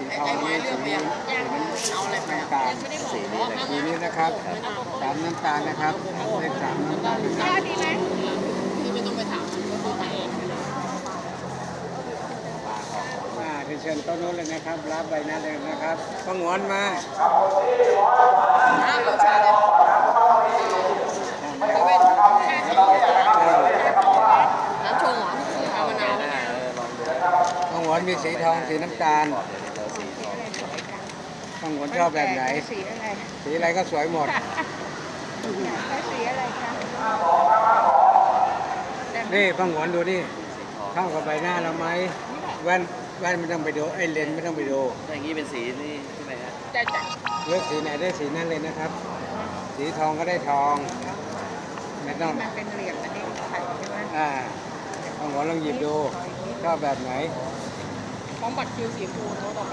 สีทองนี่สีนี้สีน้ำตาลสีนี้สีนี้นะครับสามน้ำตาลนะครับเลขสามน้ำตาลนะครับที่ไม่ต้องไปถามเขาไปเองอ่าเชิญโต้นนู้นเลยนะครับ รับใบหน้าเลยนะครับต้องงอนมานะเราใช้เลยเซเว่นน้ำชงเหรอเอามะนาวต้องงอนมีสีทองสีน้ำตาล ต้องงอนชอบแบบไหน สีอะไรสีอะไรก็สวยหมดสีอะไรคะนี่พังหวนดูนี่เข้ากับใบหน้าเราไหมแว่นแว่นไม่ต้องไปดูไอ้เลนส์ไม่ต้องไปดูถ้าอย่างนี้เป็นสีนี่ใช่ไหมฮะจะจะเลือกสีไหนได้สีนั้นเลยนะครับ สีทองก็ได้ทองไม่ต้องมันเป็นเหลี่ยมอันนี้ไข่ใช่ไหมอ่าพังหวนลองหยิบดูชอบแบบไหนพร้อมบัตรคิวสีฟูโน้ตต่อไป